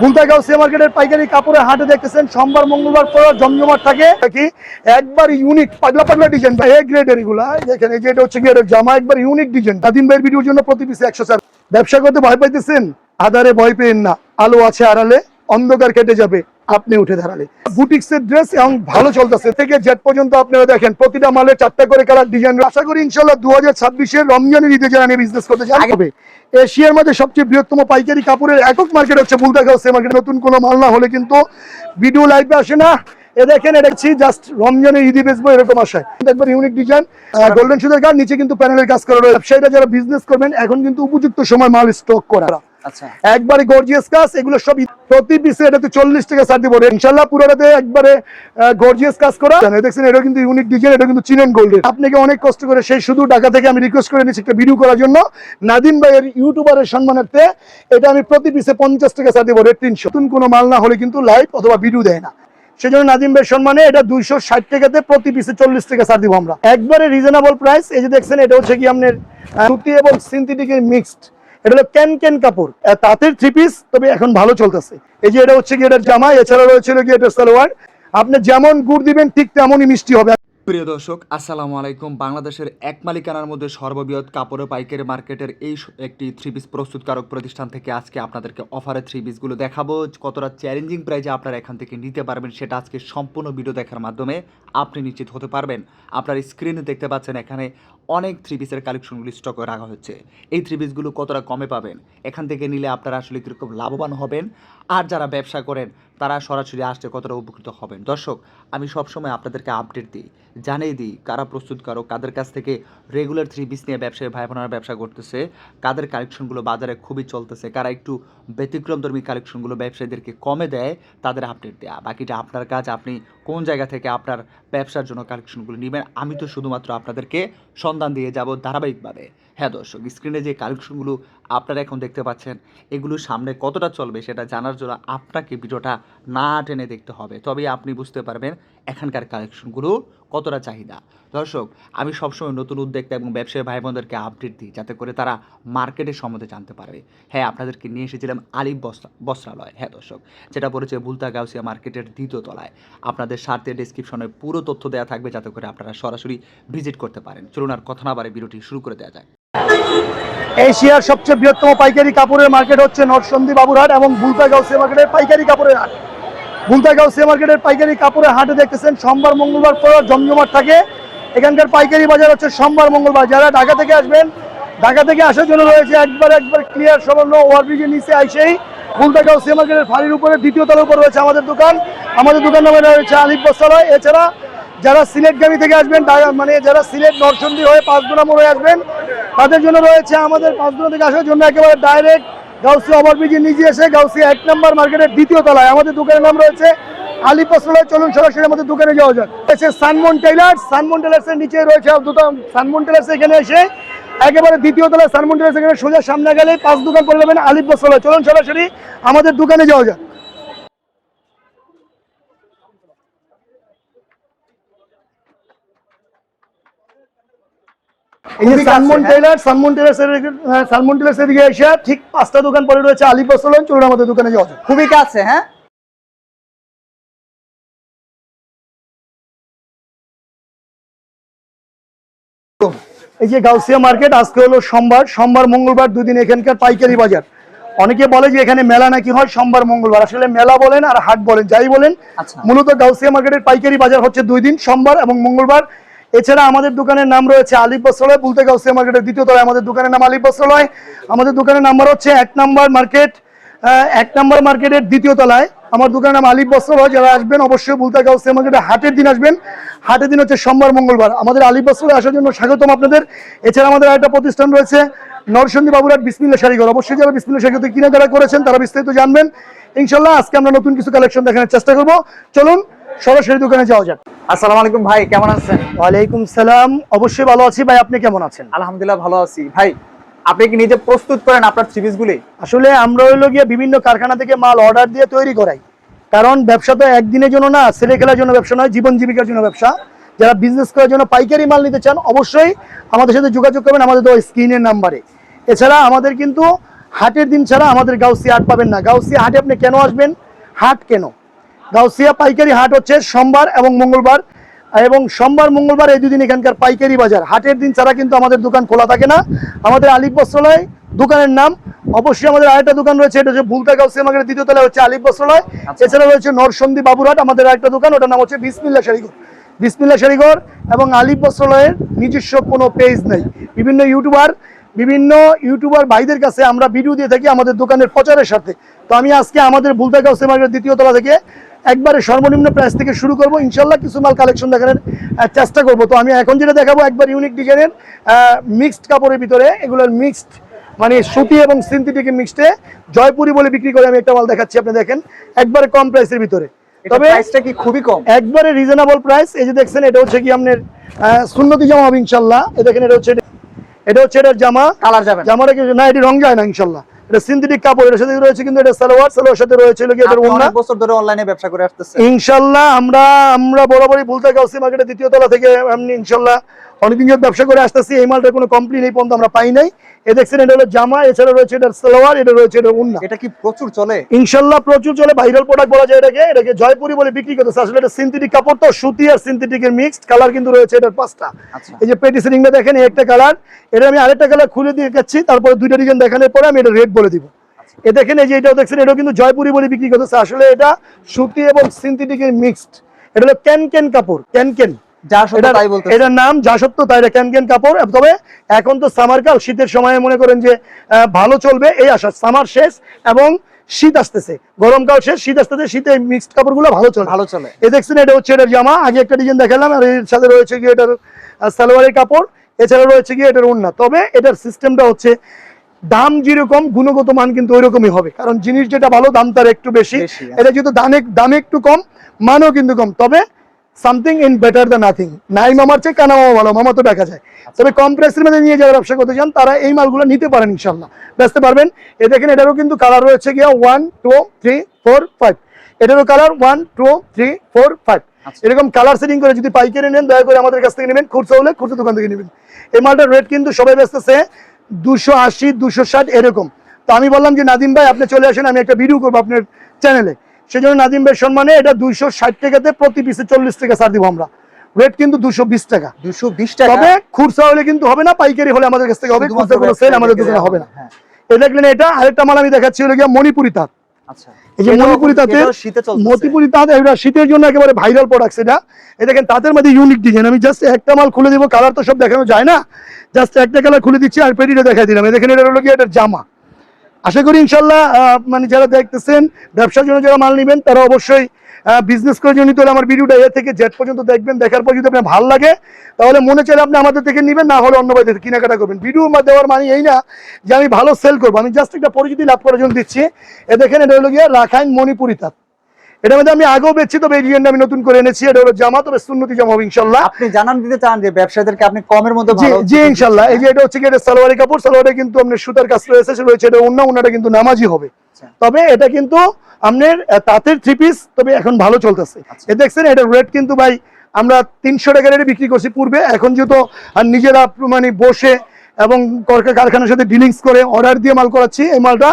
বুলতা সে মার্কেটের পাইকারি কাপড়ের হাটে দেখতেছেন, সোমবার, মঙ্গলবার পর জমজমাট থাকে। কি? একবার ইউনিক পাগলা পাগলা ডিজাইন ভাই এ গ্রেডের এগুলা। দেখেন, এই যে এটা হচ্ছে গিয়ে জামা, একবার ইউনিক ডিজাইন স্বাধীন ভাইয়ের ভিডিওর জন্য প্রতি পিসে একশো চার। ব্যবসা করতে ভয় পাইতেছেন? আধারে ভয় পেয়েন না। আলো আছে আড়ালে, অন্ধকার কেটে যাবে। আপনি উঠে দাঁড়ালে। বুটিক্স এর ড্রেস এবং ভালো চলতেছে। থেকে জেট পর্যন্ত আপনারা দেখেন প্রতিটা মালে চারটা করে কালার ডিজাইন আশা করি ইনশাল্লাহ দু হাজার ছাব্বিশের রমজানের ঈদে যারা নিয়ে বিজনেস করতে চান হবে এশিয়ার মধ্যে সবচেয়ে বৃহত্তম পাইকারি কাপড়ের একক মার্কেট হচ্ছে বুলতা গাউসে মার্কেট নতুন কোনো মাল না হলে কিন্তু ভিডিও লাইভে আসে না। এ দেখেন এটা দেখছি জাস্ট রমজানের ঈদে বেচবো এরকম আশায়। একবার ইউনিক ডিজাইন গোল্ডেন সুদের কার্ড নিচে কিন্তু প্যানেলের কাজ করা রয়েছে। ব্যবসায়ীরা যারা বিজনেস করবেন এখন কিন্তু উপযুক্ত সময় মাল স্টক করা। একবারে গর্জিয়াস কাজ, এগুলো সব প্রতি পিসে এটাতে চল্লিশ টাকা ছাড় দিব। ইনশাল্লাহ পুরোটাতে একবারে গর্জিয়াস কাজ করা। দেখছেন এটা কিন্তু ইউনিক ডিজাইন এটা কিন্তু চিনেন গোল্ডের আপনাকে অনেক কষ্ট করে সেই শুধু ঢাকা থেকে আমি রিকোয়েস্ট করে নিচ্ছি একটা ভিডিও করার জন্য। নাদিম ভাইয়ের ইউটিউবারের সম্মানার্থে এটা আমি প্রতি পিসে পঞ্চাশ টাকা ছাড় দিব রেট তিনশো। নতুন কোনো মাল না হলে কিন্তু লাইভ অথবা ভিডিও দেয় না। সেজন্য নাদিম ভাইয়ের সম্মানে এটা দুইশো ষাট টাকাতে প্রতি পিসে চল্লিশ টাকা ছাড় দিব আমরা। একবারে রিজনেবল প্রাইস এই যে দেখছেন, এটা হচ্ছে কি আপনার সুতি এবং সিনথেটিকের মিক্সড এটা হলো ক্যান ক্যান কাপড় তাঁতের থ্রি পিস তবে এখন ভালো চলতেছে। এই যে এটা হচ্ছে কি এটার জামা, এছাড়া রয়েছে কি এটার সালোয়ার। আপনি যেমন গুড় দিবেন, ঠিক তেমনই মিষ্টি হবে। প্রিয় দর্শক, আসসালামু আলাইকুম। বাংলাদেশের এক মালিকানার মধ্যে সর্ববৃহৎ কাপড় পাইকারি মার্কেটের এই একটি থ্রি পিস প্রস্তুতকারক প্রতিষ্ঠান থেকে আজকে আপনাদেরকে অফারে থ্রি পিসগুলো দেখাবো। কতটা চ্যালেঞ্জিং প্রাইজে আপনারা এখান থেকে নিতে পারবেন, সেটা আজকে সম্পূর্ণ ভিডিও দেখার মাধ্যমে আপনি নিশ্চিত হতে পারবেন। আপনার স্ক্রিনে দেখতে পাচ্ছেন এখানে অনেক থ্রি পিসের কালেকশনগুলি স্টকে রাখা হচ্ছে। এই থ্রি পিসগুলো কতটা কমে পাবেন? এখান থেকে নিলে আপনারা আসলে কীরকম লাভবান হবেন? আর যারা ব্যবসা করেন তারা সরাসরি আসতে কতটা উপকৃত হবেন। দর্শক, আমি সবসময় আপনাদেরকে আপডেট দিই, জানিয়ে দিই কারা প্রস্তুত প্রস্তুতকারক কাদের কাছ থেকে রেগুলার থ্রি বিস নিয়ে ব্যবসায়ী ভাই বোনেরা ব্যবসা করতেছে, কাদের কালেকশনগুলো বাজারে খুবই চলতেছে, কারা একটু ব্যতিক্রমধর্মী কালেকশনগুলো ব্যবসায়ীদেরকে কমে দেয়, তাদের আপডেট দেওয়া বাকিটা আপনার কাজ, আপনি কোন জায়গা থেকে আপনার ব্যবসার জন্য কালেকশনগুলো নেবেন, আমি তো শুধুমাত্র আপনাদেরকে সন্ধান দিয়ে যাব ধারাবাহিকভাবে। হ্যাঁ দর্শক স্ক্রিনে যে কালেকশনগুলো আপনারা এখন দেখতে পাচ্ছেন, এগুলো সামনে কতটা চলবে সেটা জানার জন্য আপনাকে ভিডিওটা না টেনে দেখতে হবে। তবেই আপনি বুঝতে পারবেন এখানকার কালেকশনগুলো কতটা চাহিদা। দর্শক, আমি সবসময় নতুন উদ্যোক্তা এবং ব্যবসায়ী ভাই বোনদেরকে আপডেট দিই যাতে করে তারা মার্কেটের সম্বন্ধে জানতে পারবে হ্যাঁ আপনাদেরকে নিয়ে এসেছিলাম আলিফ বস্ত্রা, বস্ত্রালয়। হ্যাঁ দর্শক, যেটা পড়েছে বুলতা গাউসিয়া মার্কেটের দ্বিতীয় তলায়। আপনাদের স্বার্থে ডিসক্রিপশনে পুরো তথ্য দেওয়া থাকবে যাতে করে আপনারা সরাসরি ভিজিট করতে পারেন। চলুন আর কথা না বারে ভিডিওটি শুরু করে দেওয়া যায় এশিয়ার সবচেয়ে বৃহত্তম পাইকারি কাপড়ের মার্কেট হচ্ছে নরসন্দী বাবুরহাট এবং বুলতা গাউসিয়া মার্কেটের পাইকারি কাপড়ের হাট। বুলতা গাউসিয়া মার্কেটের পাইকারি কাপড়ের হাটে দেখতেছেন, সোমবার, মঙ্গলবার পর জমজমাট থাকে। এখানকার পাইকারি বাজার হচ্ছে সোমবার, মঙ্গলবার। যারা ঢাকা থেকে আসবেন, ঢাকা থেকে আসার জন্য রয়েছে একবার একবার ক্লিয়ার সামান্য ওভারব্রিজের নিচে আইসেই বুলতা গাউসিয়া মার্কেটের ফাড়ির উপরে, দ্বিতীয় তলার উপর রয়েছে আমাদের দোকান। আমাদের দোকান নামে রয়েছে আলিফ বস্ত্রালয় এছাড়া যারা সিলেটগামী থেকে আসবেন মানে যারা সিলেট নরসন্দী হয়ে পাঁচদোনা মোড়ে আসবেন, তাদের জন্য রয়েছে আমাদের পাঁচদোনা থেকে আসার জন্য একেবারে ডাইরেক্ট গাউসিয়া ওভারব্রিজে নিজে এসে গাউসিয়া এক নম্বর মার্কেটের দ্বিতীয় তলায়। আমাদের দোকানের নাম রয়েছে আলী বস্ত্রালয় চলুন সরাসরি আমাদের দোকানে যাওয়া যাক। রয়েছে সানমন টেইলার্স সানমন টেইলার্স এর নিচে রয়েছে দুটো, সানমন টেইলার্স এখানে এসে একেবারে দ্বিতীয় তলায়, সানমন টেইলার্স এখানে সোজা সামনে গেলে পাঁচ দোকান পড়ে যাবেন আলিফ বস্ত্রালয় চলুন সরাসরি আমাদের দোকানে যাওয়া যাক। এই যে এর দিকে এসে ঠিক পাঁচটা দোকান পরে রয়েছে আলিফ বস্ত্রালয় চলুন আমাদের দোকানে যাওয়া খুবই কাছে হ্যাঁ? এই যে গাউসিয়া মার্কেট আজকে হলো সোমবার সোমবার মঙ্গলবার দুদিন এখানকার পাইকারি বাজার। অনেকে বলে যে এখানে মেলা নাকি হয় সোমবার মঙ্গলবার। আসলে মেলা বলেন আর হাট বলেন যাই বলেন আচ্ছা। মূলত গাউসিয়া মার্কেটের পাইকারি বাজার হচ্ছে দুই দিন সোমবার এবং মঙ্গলবার। এছাড়া আমাদের দোকানের নাম রয়েছে আলিফ বস্ত্রালয়, বলতে গাউসিয়া মার্কেটের দ্বিতীয় তলায় আমাদের দোকানের নাম আলিফ বস্ত্রালয়। আমাদের দোকানের নাম্বার হচ্ছে এক নাম্বার মার্কেট এক নাম্বার মার্কেটের দ্বিতীয় তলায়। আমার দোকানের নাম আলিফ বস্ত্রালয়, যারা আসবেন অবশ্যই বুলতা গাউসিয়া মার্কেটে হাটের দিন আসবেন। হাটের দিন হচ্ছে সোমবার, মঙ্গলবার। আমাদের আলিফ বস্ত্রালয় আসার জন্য স্বাগতম আপনাদের। এছাড়া আমাদের একটা প্রতিষ্ঠান রয়েছে নরসন্দী বাবুরাট বিসমিল্লা শাড়িঘর অবশ্যই যারা বিসমিল্লা শাড়িঘর কেনাকাটা করেছেন, তারা বিস্তারিত জানবেন। ইনশাল্লাহ আজকে আমরা নতুন কিছু কালেকশন দেখানোর চেষ্টা করব। চলুন সরাসরি দোকানে যাওয়া যাক। আসসালামু আলাইকুম ভাই কেমন আছেন? ওয়ালাইকুম সালাম। অবশ্যই ভালো আছি ভাই আপনি কেমন আছেন? আলহামদুলিল্লাহ ভালো আছি। ভাই আপনি কি নিজে প্রস্তুত করেন আপনার থ্রি গুলি আসলে আমরা হইল গিয়ে বিভিন্ন কারখানা থেকে মাল অর্ডার দিয়ে তৈরি করাই। কারণ ব্যবসা তো একদিনের জন্য না ছেলে খেলার জন্য ব্যবসা নয় জীবন জীবিকার জন্য ব্যবসা। যারা বিজনেস করার জন্য পাইকারি মাল নিতে চান অবশ্যই আমাদের সাথে যোগাযোগ করবেন আমাদের তো স্ক্রিনের নাম্বারে এছাড়া আমাদের কিন্তু হাটের দিন ছাড়া আমাদের গাউসিয়া হাট পাবেন না। গাউসিয়া হাটে আপনি কেন আসবেন? হাট কেন? গাউসিয়া পাইকারি হাট হচ্ছে সোমবার এবং মঙ্গলবার। এবং সোমবার মঙ্গলবার এই দুদিন এখানকার পাইকারি বাজার। হাটের দিন ছাড়া কিন্তু আমাদের দোকান খোলা থাকে না। আমাদের আলিফ বস্ত্রালয় দোকানের নাম। অবশ্যই আমাদের আরেকটা দোকান রয়েছে এটা হচ্ছে ভুলতা গাউসিয়া মার্কেটের দ্বিতীয় তলায় হচ্ছে আলিফ বস্ত্রালয়। এছাড়া রয়েছে নরসন্দী বাবুরহাট আমাদের আরেকটা দোকান ওটার নাম হচ্ছে বিসমিল্লা শাড়িঘর। বিসমিল্লা শাড়িঘর এবং আলিফ বস্ত্রালয়ের নিজস্ব কোনো পেজ নেই। বিভিন্ন ইউটিউবার বিভিন্ন ইউটিউবার ভাইদের কাছে আমরা ভিডিও দিয়ে থাকি আমাদের দোকানের প্রচারের সাথে। তো আমি আজকে আমাদের ভুলতা গাউসিয়া মার্কেটের দ্বিতীয় তলা থেকে একবারে সর্বনিম্ন প্রাইস থেকে শুরু করব। ইনশাল্লাহ কিছু মাল কালেকশন দেখানোর চেষ্টা করব। তো আমি এখন যেটা দেখাবো একবার ইউনিক ডিজাইনের মিক্সড কাপড়ের ভিতরে। এগুলোর মিক্সড মানে সুতি এবং সিনথেটিকের মিক্সডে জয়পুরি বলে বিক্রি করে আমি একটা মাল দেখাচ্ছি আপনি দেখেন। একবারে কম প্রাইসের ভিতরে। তবে প্রাইসটা কি খুবই কম? একবারে রিজনেবল প্রাইস এই যে দেখছেন এটা হচ্ছে কি আপনার সুন্নতি জামা হবে ইনশাল্লাহ এই দেখেন এটা হচ্ছে এটা হচ্ছে এটার জামা। কালার যাবে না। জামাটা কি না এটি রং যায় না ইনশাল্লাহ এটা সিনথেটিক কাপড় এর সাথে রয়েছে কিন্তু এটা সালোয়ার সালোয়ার সাথে রয়েছে এটার বছর ধরে অনলাইনে ব্যবসা করে আসতেছে ইনশাল্লাহ আমরা আমরা বরাবরই বলতে কাউসি মার্কেটের দ্বিতীয় তলা থেকে আমি ইনশাল্লাহ অনেকদিন ধরে ব্যবসা করে আসতেছি এই মালটার কোনো কমপ্লেন এই পর্যন্ত আমরা পাই নাই। এ দেখছেন এটা হলো জামা এছাড়া রয়েছে এটার সালোয়ার এটা রয়েছে এটা উন্না। এটা কি প্রচুর চলে? ইনশাল্লাহ প্রচুর চলে ভাইরাল প্রোডাক্ট বলা যায় এটাকে এটাকে জয়পুরি বলে বিক্রি করতেছে। আসলে এটা সিনথেটিক কাপড় তো সুতি আর সিনথেটিকের মিক্সড কালার কিন্তু রয়েছে এটার পাঁচটা। আচ্ছা। এই যে পেটি সিলিংটা দেখেন এই একটা কালার এটা আমি আরেকটা কালার খুলে দিয়ে দেখাচ্ছি তারপরে দুইটা ডিজাইন দেখানোর পরে আমি এটা রেট বলে দিব। এ দেখেন এই যে এটাও দেখছেন এটাও কিন্তু জয়পুরি বলে বিক্রি করতেছে। আসলে এটা সুতি এবং সিনথেটিকের মিক্সড এটা হলো ক্যান ক্যান কাপড় ক্যান ক্যান এটার- নাম যা সত্য তাই এটা ক্যান ক্যান কাপড়? তবে এখন তো সামার কাল শীতের সময় মনে করেন যে ভালো চলবে এই আশা। সামার শেষ এবং শীত আসতেছে। গরমকাল শেষ শীত আসতেছে শীতে মিক্সড কাপড়গুলো ভালো চলে। ভালো চলে। এ দেখছেন এটা হচ্ছে এটার জামা। আগে একটা ডিজাইন দেখালাম আর এর সাথে রয়েছে গিয়ে এটার সালোয়ারের কাপড়। এছাড়া রয়েছে গিয়ে এটার ওড়না। তবে এটার সিস্টেমটা হচ্ছে দাম যেরকম গুণগত মান কিন্তু ওইরকমই হবে। কারণ জিনিস যেটা ভালো দাম তার একটু বেশি। আচ্ছা। এটা যেহেতু দামে দামে একটু কম মানও কিন্তু কম। তবে something in better the nothing নাই মামার চেয়ে কানা মামা ভালো মামা তো দেখা যায়। তবে কম প্রাইসের মধ্যে নিয়ে যারা ব্যবসা করতে চান তারা এই মালগুলো নিতে পারেন ইনশাল্লাহ বেচতে পারবেন? এ দেখেন এটারও কিন্তু কালার রয়েছে গিয়া one two three four five এটারও colour one two three four five. এরকম কালার সেটিং করে যদি পাইকারি নেন দয়া করে আমাদের কাছ থেকে নেবেন। খুচরা হলে খুচরা দোকান থেকে নেবেন। এই মালটার রেট কিন্তু সবাই বেচতেছে দুশো আশি দুশো ষাট এরকম। তো আমি বললাম যে নাদিম ভাই আপনি চলে আসেন আমি একটা ভিডিও করব আপনার চ্যানেলে সেই জন্য নাদিম ভাই সম্মানে এটা দুইশো ষাট টাকাতে প্রতি পিসে চল্লিশ টাকা ছাড় দিব আমরা। রেট কিন্তু দুশো বিশ টাকা। দুশো বিশ টাকা। তবে হলে কিন্তু হবে না পাইকারি হলে আমাদের কাছ থেকে হবে কোনো সেল আমাদের দোকানে হবে না। হ্যাঁ। এ দেখলেন এটা আরেকটা মাল আমি দেখাচ্ছি হলো গিয়া মণিপুরি তাঁত। আচ্ছা। এটা শীতের জন্য একেবারে ভাইরাল প্রোডাক্ট এটা। এই দেখেন তাঁতের মধ্যে ইউনিক ডিজাইন আমি জাস্ট একটা মাল খুলে দিব কালার তো সব দেখানো যায় না। জাস্ট একটা কালার খুলে দিচ্ছি আর পেটিটা দেখাই দিলাম। দেখেন এটা হলো কি এটার জামা। আশা করি ইনশাল্লাহ মানে যারা দেখতেছেন, ব্যবসার জন্য যারা মাল নেবেন, তারা অবশ্যই বিজনেস করে জন্য তাহলে আমার ভিডিওটা এ থেকে জেট পর্যন্ত দেখবেন, দেখার পর যদি আপনার ভালো লাগে, তাহলে মনে চাইলে আপনি আমাদের থেকে নেবেন, না হলে অন্য বাড়িতে কেনাকাটা করবেন। ভিডিও দেওয়ার মানে এই না যে আমি ভালো সেল করব। আমি জাস্ট একটা পরিচিতি লাভ করার জন্য দিচ্ছি। এ দেখেন, এটা হলো গিয়ে রাখাইন মণিপুরি এটার মধ্যে আমি আগেও বেচছি তবে এই ডিজাইনটা আমি নতুন করে এনেছি। এটা হলো জামা তবে সুন্নতি জামা হবে ইনশাল্লাহ আপনি জানান দিতে চান যে ব্যবসায়ীদেরকে আপনি কমের মধ্যে জি ইনশাল্লাহ এই যে এটা হচ্ছে কি এটা সালোয়ারি কাপড় সালোয়ারে কিন্তু আপনার সুতার কাজ রয়েছে সে রয়েছে এটা অন্য অন্যটা কিন্তু নামাজি হবে। আচ্ছা। তবে এটা কিন্তু আপনার তাঁতের থ্রি পিস তবে এখন ভালো চলতেছে। আচ্ছা। এ দেখছেন এটা রেট কিন্তু ভাই আমরা তিনশো টাকা রেটে বিক্রি করছি পূর্বে। এখন যেহেতু আর নিজেরা মানে বসে এবং কারখানার সাথে ডিলিংস করে অর্ডার দিয়ে মাল করাচ্ছি। এই মালটা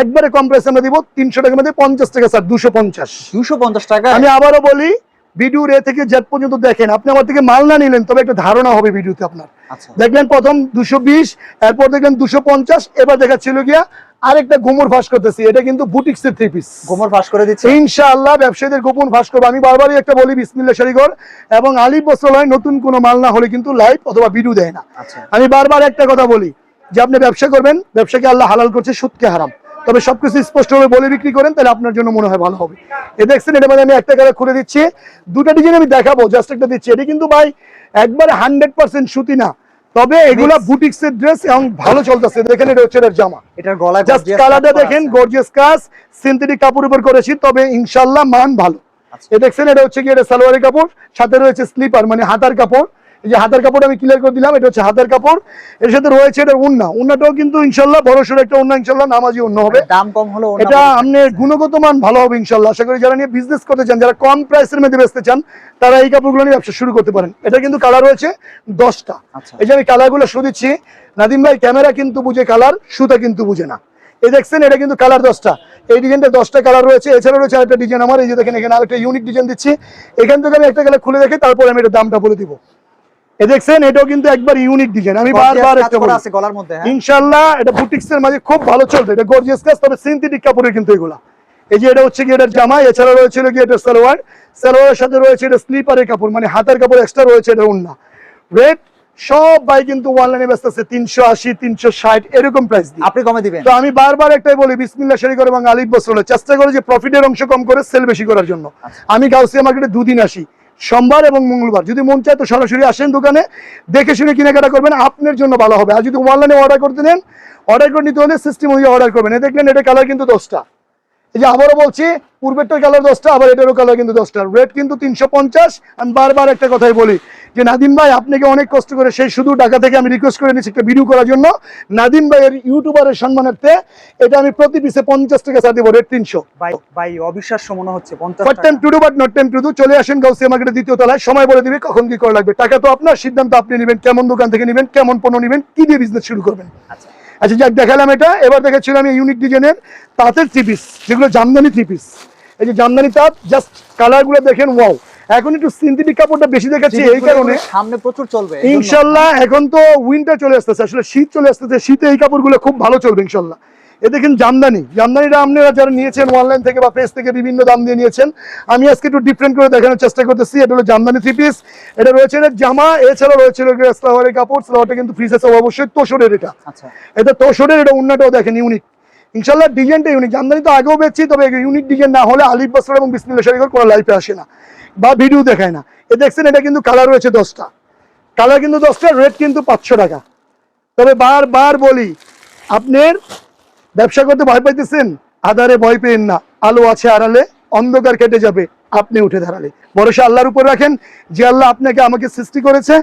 একবারে কম প্রাইসে আমরা দিব তিনশো টাকার মধ্যে পঞ্চাশ টাকা স্যার দুশো পঞ্চাশ। দুশো পঞ্চাশ টাকা? আমি আবারও বলি ভিডিও রে থেকে জেট পর্যন্ত দেখেন আপনি আমার থেকে মাল না নিলেন তবে একটা ধারণা হবে ভিডিওতে আপনার। আচ্ছা। দেখলেন প্রথম দুশো বিশ এরপর দেখলেন দুশো পঞ্চাশ এবার দেখাচ্ছিল গিয়া আরেকটা গোমর ফাঁস করতেছি এটা কিন্তু বুটিক্সের থ্রি পিস গোমর ফাঁস করে দিচ্ছে। ইনশাআল্লাহ ব্যবসায়ীদের গোপন ফাঁস করব। আমি বারবারই একটা বলি বিসমিল্লা শাড়িঘর এবং আলিফ বস্ত্রালয় নতুন কোনো মাল না হলে কিন্তু লাইভ অথবা ভিডিও দেয় না। আচ্ছা। আমি বারবার একটা কথা বলি যে আপনি ব্যবসা করবেন ব্যবসাকে আল্লাহ হালাল করছে সুদকে হারাম। তবে সবকিছু স্পষ্টভাবে বলে বিক্রি করেন তাহলে আপনার জন্য মনে হয় ভালো হবে। এ দেখছেন এটা মানে আমি একটা কালার খুলে দিচ্ছি। দুটা ডিজাইন আমি দেখাবো জাস্ট একটা দিচ্ছি। এটা কিন্তু ভাই একবারে হান্ড্রেড পার্সেন্ট সুতি না। তবে এগুলা বুটিক্স এর ড্রেস এবং ভালো চলতেছে। দেখেন এটা হচ্ছে এটার জামা। এটার গলা জাস্ট কালারটা দেখেন। গর্জিয়াস কাজ সিনথেটিক কাপড় উপর করেছি তবে ইনশাআল্লাহ মান ভালো। আচ্ছা। এ দেখছেন এটা হচ্ছে কি এটা সালোয়ারের কাপড় সাথে রয়েছে স্লিপার মানে হাতার কাপড়। এই যে হাতের কাপড় আমি ক্লিয়ার করে দিলাম এটা হচ্ছে হাতের কাপড়। এর সাথে রয়েছে এটা উন্না। উন্নাটাও কিন্তু ইনশাল্লাহ বড় সড়ো একটা উন্না ইনশাল্লাহ নামাজি উন্ন হবে। দাম কম হলো এটা আপনার গুণগত মান ভালো হবে ইনশাল্লাহ। আশা করি যারা নিয়ে বিজনেস করতে চান যারা কম প্রাইসের মধ্যে বেচতে চান তারা এই কাপড়গুলো নিয়ে ব্যবসা শুরু করতে পারেন। এটা কিন্তু কালার রয়েছে দশটা। আচ্ছা। এই যে আমি কালারগুলো শো দিচ্ছি নাদিম ভাই ক্যামেরা কিন্তু বুঝে কালার সুতা কিন্তু বুঝে না। এই দেখছেন এটা কিন্তু কালার দশটা। এই ডিজাইনটা দশটা কালার রয়েছে। এছাড়া রয়েছে আরেকটা ডিজাইন আমার এই যে দেখেন এখানে আরেকটা ইউনিক ডিজাইন দিচ্ছি। এখান থেকে আমি একটা কালার খুলে দেখে তারপরে আমি এটার দামটা বলে দিব। এ দেখছেন এটাও কিন্তু একবার ইউনিক ডিজাইন আমি বারবার একটা বলি আছে গলার মধ্যে হ্যাঁ? ইনশাল্লাহ এটা বুটিক্স মাঝে খুব ভালো চলবে। এটা গর্জিয়াস কাজ তবে সিনথেটিক কাপড়ের কিন্তু এগুলা। এই যে এটা হচ্ছে কি এটার জামা এছাড়া রয়েছে কি এটা সালোয়ার। সালোয়ারের সাথে রয়েছে এটা স্লিপারের কাপড় মানে হাতের কাপড় এক্সট্রা রয়েছে এটা ওন্না রেট সব ভাই কিন্তু অনলাইনে ব্যস্ত আছে তিনশো আশি তিনশো ষাট এরকম প্রাইস দিয়ে। আপনি কমে দিবেন। তো আমি বারবার একটাই বলি বিসমিল্লা শাড়ি করে এবং আলিফ বস্ত্র চেষ্টা করে যে প্রফিটের অংশ কম করে সেল বেশি করার জন্য। আমি গাউসিয়া মার্কেটে দুদিন আসি। সোমবার এবং মঙ্গলবার। যদি মন চায় তো সরাসরি আসেন দোকানে, দেখে শুনে কেনাকাটা করবেন, আপনার জন্য ভালো হবে। আর যদি অনলাইনে অর্ডার করতে নেন অর্ডার করে নিতে হলে সিস্টেম অনুযায়ী অর্ডার করবেন। দেখলেন এটা কালার কিন্তু দশটা। এই যে আবারও বলছি পূর্বেরটার কালার দশটা আবার এটারও কালার কিন্তু দশটা। রেট কিন্তু তিনশো পঞ্চাশ আমি বারবার একটা কথাই বলি যে নাদিম ভাই আপনাকে অনেক কষ্ট করে সেই শুধু ঢাকা থেকে আমি রিকোয়েস্ট করে নিচ্ছি একটা ভিডিও করার জন্য। নাদিম ভাইয়ের ইউটিউবারের সম্মানার্থে এটা আমি প্রতি পিসে পঞ্চাশ টাকা চা দিব রেট তিনশো। ভাই অবিশ্বাস্য মনে হচ্ছে time to do but not time to do চলে আসেন গাউসিয়া মার্কেটের দ্বিতীয় তলায়। সময় বলে দিবে কখন কি করা লাগবে। টাকা তো আপনার সিদ্ধান্ত আপনি নেবেন কেমন দোকান থেকে নেবেন কেমন পণ্য নেবেন কি দিয়ে বিজনেস শুরু করবেন। আচ্ছা। আচ্ছা যাক দেখালাম এটা। এবার দেখাচ্ছিলাম ইউনিক ডিজাইনের তাঁতের থ্রি পিস যেগুলো জামদানি থ্রি পিস এই যে জামদানি তাঁত জাস্ট কালারগুলো দেখেন ওয়াও এখন একটু সিনথেটিক কাপড়টা বেশি দেখাচ্ছি এই কারণে সামনে প্রচুর চলবে ইনশাল্লাহ এখন তো উইন্টার চলে আসতেছে আসলে শীত চলে আসতেছে শীতে এই কাপড়গুলো খুব ভালো চলবে ইনশাল্লাহ। এ দেখেন জামদানি জামদানিটা আপনারা যারা নিয়েছেন অনলাইন থেকে বা পেজ থেকে বিভিন্ন দাম দিয়ে নিয়েছেন আমি আজকে একটু ডিফারেন্ট করে দেখানোর চেষ্টা করতেছি এটা হলো জামদানি থ্রি পিস এটা রয়েছে এটা জামা এছাড়া রয়েছে সালোয়ারের কাপড় সালোয়ারটা কিন্তু ফ্রিজ আছে অবশ্যই তোষরের এটা। আচ্ছা। এটা তোষরের এটা উন্নাটাও দেখেন ইউনিক ইনশাল্লাহ ডিজাইনটা ইউনিক জামদানি তো আগেও বেচছি, তবে ইউনিক ডিজাইন না হলে আলিফ বস্ত্র এবং বিসমিল্লা শাড়িঘর কোনো লাইফে আসে না বা ভিডিও দেখায় না। এ দেখছেন, এটা কিন্তু কালার রয়েছে দশটা। কালার কিন্তু দশটা রেট কিন্তু পাঁচশো টাকা। তবে বারবার বলি, আপনার ব্যবসা করতে ভয় পাইতেছেন? আধারে ভয় পেন না। আলো আছে আড়ালে। অন্ধকার কেটে যাবে আপনি উঠে দাঁড়ালে। ভরসা আল্লাহর উপর রাখেন যে আল্লাহ আপনাকে আমাকে সৃষ্টি করেছে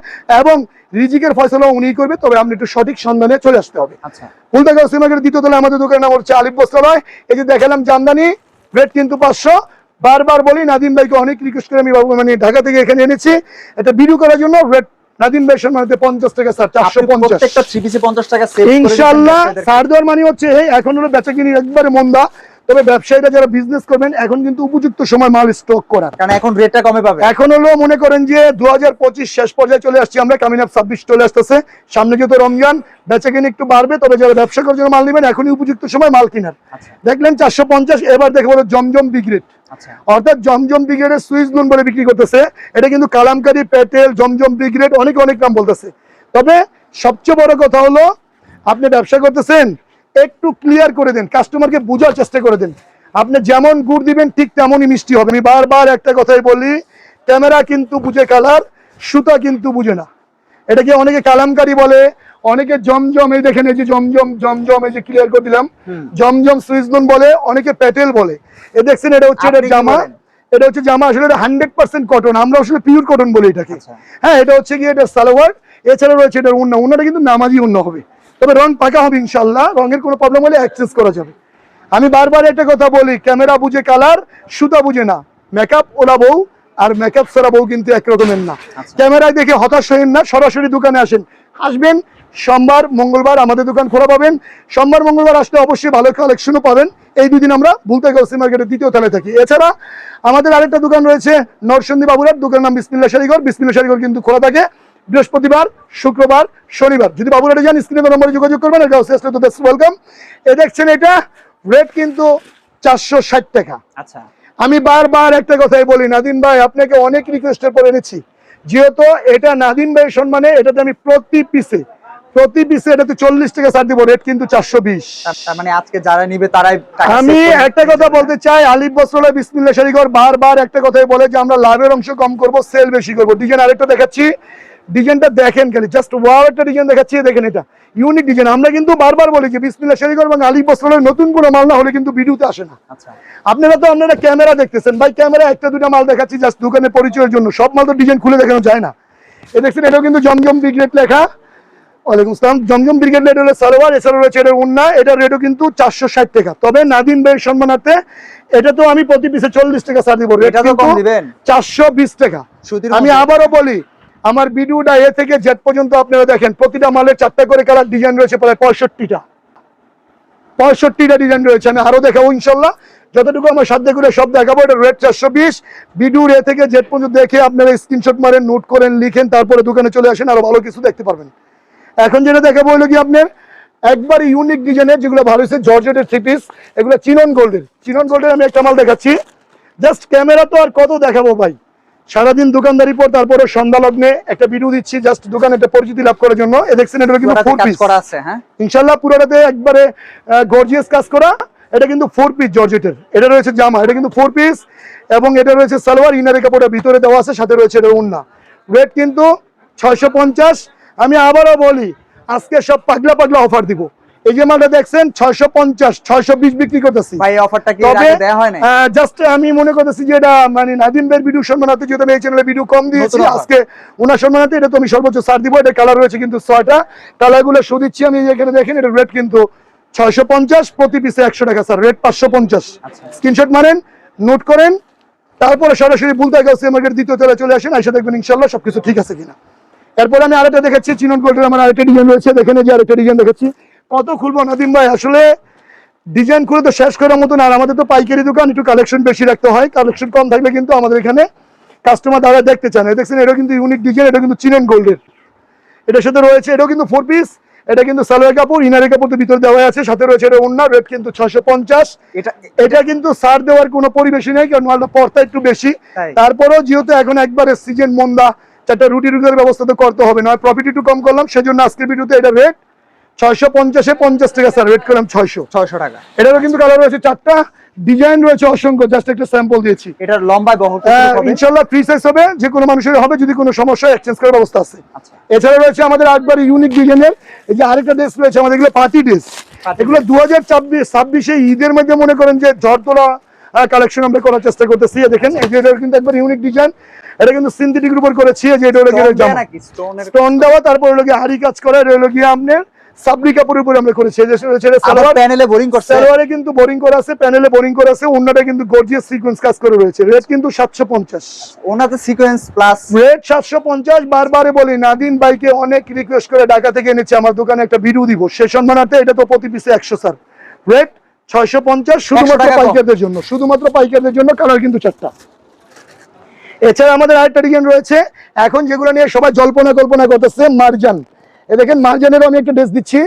এবং রিজিকের ফয়সলা উনিই করবে তবে আপনি একটু সঠিক সন্ধানে চলে আসতে হবে। আচ্ছা। ফুলদাগাঁও সিনেমাগের দ্বিতীয় তলায় আমাদের দোকানের নাম হচ্ছে আলিফ বস্ত্রালয়। এই যে দেখালাম জামদানি রেট কিন্তু পাঁচশো। বারবার বলি নাদিম ভাইকে অনেক রিকোয়েস্ট করে আমি বাবু মানে ঢাকা থেকে এখানে এনেছি। এটা ভিডিও করার জন্য রেট নাদিম ভাই সম্মানিত পঞ্চাশ টাকা স্যার চারশো পঞ্চাশ। প্রত্যেকটা থ্রি পিসে পঞ্চাশ টাকা সেভ ইনশাল্লাহ সার দেওয়ার মানে হচ্ছে এখন হলো বেচা কিনি একবারে মন্দা। তবে ব্যবসায়ীরা যারা বিজনেস করবেন এখন কিন্তু উপযুক্ত সময় মাল স্টক করার। কারণ এখন রেটটা কমে পাবে। এখন হলো মনে করেন যে দুহাজার পঁচিশ শেষ পর্যায়ে চলে আসছি আমরা কামিনাব ছাব্বিশ চলে আসতেছে। সামনে যেহেতু রমজান বেচা কিনে একটু বাড়বে তবে যারা ব্যবসা করার জন্য মাল নেবেন এখনই উপযুক্ত সময় মাল কেনার। আচ্ছা। দেখলেন চারশো পঞ্চাশ এবার দেখে বলো জমজম বিগ্রেড আচ্ছা। অর্থাৎ জমজম ব্রিগেডের সুইস নুন বলে বিক্রি করতেছে। এটা কিন্তু কালামকারি প্যাটেল জমজম ব্রিগেড অনেক অনেক নাম বলতেছে। তবে সবচেয়ে বড় কথা হলো আপনি ব্যবসা করতেছেন একটু ক্লিয়ার করে দেন কাস্টমারকে বোঝার চেষ্টা করে দেন। আপনি যেমন গুড় দিবেন ঠিক তেমনই মিষ্টি হবে। আমি বারবার একটা কথাই বলি ক্যামেরা কিন্তু বুঝে কালার সুতা কিন্তু বুঝে না। এটাকে অনেকে কালামকারি বলে অনেকে জমজম এই দেখেন এই যে জমজম জমজম এই যে ক্লিয়ার করে দিলাম। জমজম সুইস বলে অনেকে প্যাটেল বলে। এ দেখছেন এটা হচ্ছে এটা জামা এটা হচ্ছে জামা আসলে এটা হান্ড্রেড পার্সেন্ট কটন আমরা আসলে পিওর কটন বলি এটাকে। আচ্ছা। হ্যাঁ এটা হচ্ছে কি এটা সালোয়ার এছাড়া রয়েছে এটা উন্না। উন্নাটা কিন্তু নামাজি উন্ন হবে। তবে রং পাকা হবে ইনশাল্লাহ রঙের কোনো প্রবলেম হলে অ্যাক্সেস করা যাবে। আমি বারবার একটা কথা বলি ক্যামেরা বুঝে কালার সুতা বুঝে না। মেকআপ ওলা বউ আর মেকআপ ছাড়া বউ কিন্তু একরকমের না। আচ্ছা। ক্যামেরায় দেখে হতাশ হইেন না সরাসরি দোকানে আসেন। আসবেন সোমবার মঙ্গলবার আমাদের দোকান খোলা পাবেন। সোমবার মঙ্গলবার আসলে অবশ্যই ভালো কালেকশনও পাবেন। এই দুদিন আমরা ভুলতে গেছি মার্কেটের দ্বিতীয় তলায় থাকি। এছাড়া আমাদের আরেকটা দোকান রয়েছে নরসন্দী বাবুরার দোকানের নাম বিসমিল্লা শাড়িঘর। বিসমিল্লা শাড়িঘর কিন্তু খোলা থাকে। বৃহস্পতিবার শুক্রবার শনিবার। যদি বাবুরাটে যান স্ক্রিনে নম্বরে যোগাযোগ করবেন এটা হচ্ছে তো ওয়েলকাম এ দেখছেন এটা রেট কিন্তু চারশো ষাট টাকা। আচ্ছা। আমি বারবার একটা কথাই বলি নাদিন ভাই আপনাকে অনেক রিকোয়েস্টের পরে এনেছি। যেহেতু এটা নাদিন ভাইয়ের সম্মানে এটাতে আমি প্রতি পিসে প্রতি পিসে এটাতে চল্লিশ টাকা ছাড় দিব রেট কিন্তু চারশো বিশ। মানে আজকে যারা নিবে তারাই আমি একটা কথা বলতে চাই আলিফ বস্ত্রালয় বিসমিল্লা শাড়িঘর বারবার একটা কথাই বলে যে আমরা লাভের অংশ কম করব সেল বেশি করব। ডিজাইন আরেকটা দেখাচ্ছি। ডিজাইনটা দেখেন খালি জাস্ট ওয়াও একটা ডিজাইন দেখাচ্ছি দেখেন এটা। ইউনিক ডিজাইন আমরা কিন্তু বারবার বলি যে বিসমিল্লা শাড়িঘর এবং আলিফ বস্ত্রালয় নতুন কোনো মাল না হলে কিন্তু ভিডিওতে আসে না। আচ্ছা। আপনারা তো আপনারা ক্যামেরা দেখতেছেন। ভাই ক্যামেরা একটা দুটা মাল দেখাচ্ছি জাস্ট দোকানের পরিচয়ের জন্য। সব মাল তো ডিজাইন খুলে দেখানো যায় না। এ দেখছেন এটাও কিন্তু জমজম ব্রিগেড লেখা। ওয়ালাইকুম আসসালাম। জমজম ব্রিগেড রেট হলো সালোয়ার এছাড়া রয়েছে এটার উন্না এটার রেটও কিন্তু চারশো ষাট টাকা। তবে নাদিম ভাইয়ের সম্মানার্থে এটা তো আমি প্রতি পিসে চল্লিশ টাকা ছাড় দিব। রেট এটা চারশো বিশ টাকা। আমি আবারও বলি আমার ভিডিওটা এ থেকে জেড পর্যন্ত আপনারা দেখেন। প্রতিটা মালের চারটা করে কালার ডিজাইন রয়েছে, প্রায় পঁয়ষট্টিটা। পঁয়ষট্টিটা ডিজাইন রয়েছে, আমি আরও দেখাবো ইনশাল্লাহ। যতটুকু আমার সাধ্য করে সব দেখাবো, এটা রেট চারশো বিশ। বিডুর এ থেকে জেড পর্যন্ত দেখে আপনারা স্ক্রিনশট মারেন নোট করেন, লিখেন, তারপরে দোকানে চলে আসেন, আরও ভালো কিছু দেখতে পারবেন। এখন যেটা দেখাবো হলো কি আপনার, একবারে ইউনিক ডিজাইনের যেগুলো ভালো হয়েছে, জর্জেটের থ্রি পিস এগুলো চিনন গোল্ডের চিনন গোল্ডের আমি একটা মাল দেখাচ্ছি। জাস্ট ক্যামেরা তো আর কত দেখাবো ভাই? সারাদিন দোকানদারি পর তারপরে সন্ধ্যা লগ্নে একটা ভিডিও দিচ্ছি জাস্ট দোকানে একটা পরিচিতি লাভ করার জন্য। এ দেখছেন এটা কিন্তু ফোর পিস করা আছে হ্যাঁ? ইনশাল্লাহ পুরোটাতে একবারে গর্জিয়াস কাজ করা। এটা কিন্তু ফোর পিস জর্জেটের। এটা রয়েছে জামা এটা কিন্তু ফোর পিস এবং এটা রয়েছে সালোয়ার ইনারের কাপড়টা ভিতরে দেওয়া আছে সাথে রয়েছে এটা উন্না রেট কিন্তু ছয়শো পঞ্চাশ। আমি আবারও বলি আজকে সব পাগলা পাগলা অফার দিব। এই যে মালটা দেখছেন ছয়শো পঞ্চাশ ছয়শো বিশ বিক্রি করতেছি। জাস্ট আমি মনে করতেছি যে এটা মানে নাদিম ভাইয়ের ভিডিও সম্মানার্থে যেহেতু আমি এই চ্যানেলে ভিডিও কম দিয়েছি আজকে ওনার সম্মানার্থে এটা তো আমি সর্বোচ্চ দিব এটা কালার রয়েছে কিন্তু ছয়টা। কালারগুলো শো দিচ্ছি আমি এখানে দেখেন এটা রেট কিন্তু ছয়শো পঞ্চাশ প্রতি পিসে একশো টাকা স্যার রেট পাঁচশো পঞ্চাশ। আচ্ছা। স্ক্রিনশট মারেন নোট করেন তারপরে সরাসরি বুলতা গাউসি মার্কেট দ্বিতীয় তলায় চলে আসেন এসে দেখবেন ইনশাল্লাহ সবকিছু ঠিক আছে কিনা। এরপর আমি আরেকটা দেখাচ্ছি চিনন গোল্ডের আমার আরেকটা ডিজাইন রয়েছে দেখেন যে আরেকটা ডিজাইন দেখাচ্ছি। কত খুলবো নাদিম ভাই? আসলে ডিজাইন করে তো শেষ করার মতন আর আমাদের তো পাইকারি দোকান একটু কালেকশন বেশি রাখতে হয়। কালেকশন কম থাকলে কিন্তু আমাদের এখানে কাস্টমার দ্বারা দেখতে চান দেখছেন এটা কিন্তু ইউনিক ডিজাইন এটা কিন্তু চিনেন গোল্ডের। এটার সাথে রয়েছে এটাও কিন্তু ফোর পিস এটা কিন্তু সালোয়ার কাপড় ইনারের কাপড় তো ভিতরে দেওয়া আছে সাথে রয়েছে এটা অন্য রেট কিন্তু ছশো পঞ্চাশ। এটা কিন্তু সার দেওয়ার কোনো পরিবেশই নেই কারণ মালটা পর্তা একটু বেশি। তারপরেও যেহেতু এখন একবারে সিজন মন্দা চারটা রুটি রুটির ব্যবস্থা তো করতে হবে নয় প্রফিট একটু কম করলাম সেজন্য আজকের ভিডিওতে এটা রেট ছয়শো পঞ্চাশে পঞ্চাশ টাকা স্যার রেট করলাম ছয়শো। ছয়শো টাকা। এটারও কিন্তু কালার রয়েছে চারটা। ডিজাইন রয়েছে অসংখ্য জাস্ট একটা স্যাম্পল দিয়েছি। এটার লম্বায় বহর কত আহ, হবে? ইনশাল্লাহ ফ্রি সাইজ হবে যে কোনো মানুষের হবে যদি কোনো সমস্যা এক্সচেঞ্জ করার ব্যবস্থা আছে। আচ্ছা। এছাড়া রয়েছে আমাদের একবার ইউনিক ডিজাইনের এই যে আরেকটা ড্রেস রয়েছে আমাদের এগুলো পার্টি ড্রেস এগুলো দু হাজার ছাব্বিশে ঈদের মধ্যে মনে করেন যে ঝড় তোলা কালেকশন আমরা করার চেষ্টা করতেছি। দেখেন এই যে এটা কিন্তু একবার ইউনিক ডিজাইন এটা কিন্তু সিনথেটিক উপর করেছি যে এটা হলো গিয়ে স্টোন দেওয়া তারপর হলো গিয়ে হাড়ি কাজ করা এটা হলো গিয়ে আপনার সাবরি কাপড়ের উপরে আমরা করেছি। যে সালোয়ার প্যানেলে বোরিং করছে। সালোয়ারে কিন্তু বোরিং করা আছে প্যানেলে বোরিং করা আছে অন্যটা কিন্তু গর্জিয়াস সিকোয়েন্স কাজ করে রয়েছে। রেট কিন্তু সাতশো পঞ্চাশ। ওনাতে সিকোয়েন্স প্লাস রেট সাতশো পঞ্চাশ বারবারে বলি নাদিন বাইকে অনেক রিকোয়েস্ট করে ঢাকা থেকে এনেছে আমার দোকানে একটা ভিডিও দিব। সে সম্মানার্থে এটা তো প্রতি পিসে একশো স্যার রেট ছয়শো পঞ্চাশ শুধুমাত্র টাকা পাইকারদের জন্য। শুধুমাত্র পাইকারদের জন্য কালার কিন্তু চারটা। এছাড়া আমাদের আরেকটা ডিজাইন রয়েছে। এখন যেগুলো নিয়ে সবাই জল্পনা কল্পনা করতেছে মারজান। এ দেখেন মারজানেরও আমি একটা ড্রেস দিচ্ছি?